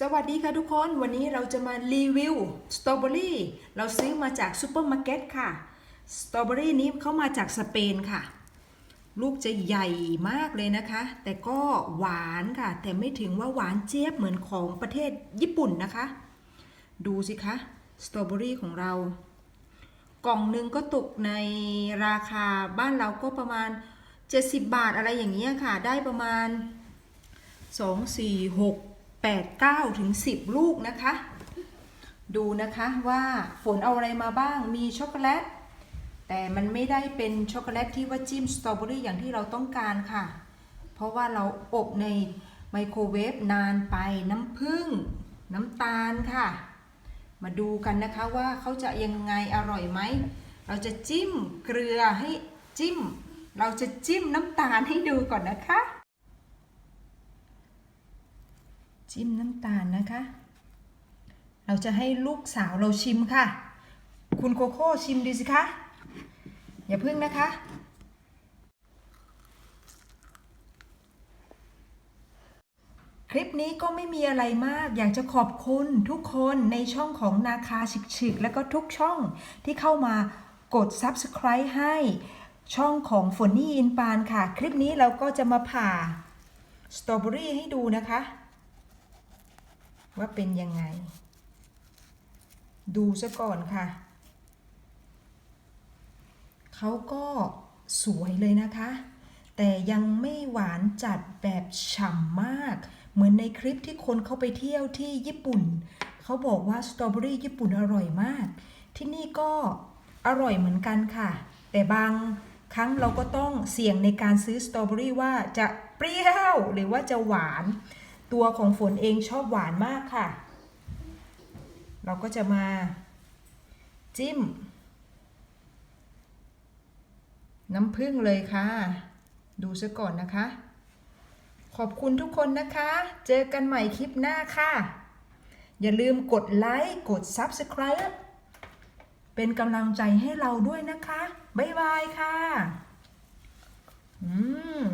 สวัสดีค่ะทุกคนวันนี้เราจะมารีวิวสตรอเบอรี่เราซื้อมาจากซูเปอร์มาร์เก็ตค่ะสตรอเบอรี่นี้เขามาจากสเปนค่ะ ลูกจะใหญ่มากเลยนะคะ แต่ก็หวานค่ะ แต่ไม่ถึงว่าหวานเจี๊ยบเหมือนของประเทศญี่ปุ่นนะคะ ดูสิคะสตรอเบอรี่ของเรา กล่องหนึ่งก็ตกในราคาบ้านเราก็ประมาณ 70 บาทอะไรอย่างเงี้ยค่ะ ได้ประมาณ 2 4 6 8 9ถึง10 ลูกนะคะ ดูนะคะว่าฝนเอาอะไรมาบ้างมีช็อกโกแลต แต่มันไม่ได้เป็นช็อกโกแลตที่ว่าจิ้มสตรอเบอรี่อย่างที่เราต้องการค่ะ เพราะว่าเราอบในไมโครเวฟนานไปน้ำผึ้งน้ำตาลค่ะ มาดูกันนะคะว่าเขาจะยังไงอร่อยไหม เราจะจิ้มเกลือให้จิ้ม เราจะจิ้มน้ำตาลให้ดูก่อนนะคะ จิ้มน้ำตาลนะคะ เราจะให้ลูกสาวเราชิมค่ะ คุณโคโค่ชิมดูสิคะ อย่าพึ่งนะคะ คลิปนี้ก็ไม่มีอะไรมาก อยากจะขอบคุณทุกคนในช่องของนาคาฉิกๆ แล้วก็ทุกช่องที่เข้ามากด Subscribe ให้ช่องของฝนนี่อินปานค่ะ คลิปนี้เราก็จะมาผ่าสตรอเบอรี่ให้ดูนะคะ ว่าเป็นยังไง ดูซะก่อนค่ะ เขาก็สวยเลยนะคะ แต่ยังไม่หวานจัดแบบฉ่ำมาก เหมือนในคลิปที่คนเขาไปเที่ยวที่ญี่ปุ่น เขาบอกว่าสตรอเบอรี่ญี่ปุ่นอร่อยมาก ที่นี่ก็อร่อยเหมือนกันค่ะ แต่บางครั้งเราก็ต้องเสี่ยงในการซื้อสตรอเบอรี่ว่าจะเปรี้ยวหรือว่าจะหวาน ตัวของฝนเองชอบหวานมากค่ะ เราก็จะมาจิ้ม น้ำผึ้งเลยค่ะ ดูซะก่อนนะคะ ขอบคุณทุกคนนะคะ เจอกันใหม่คลิปหน้าค่ะ อย่าลืมกดไลค์กด Subscribe เป็นกำลังใจให้เราด้วยนะคะ บ๊ายบายค่ะ อืม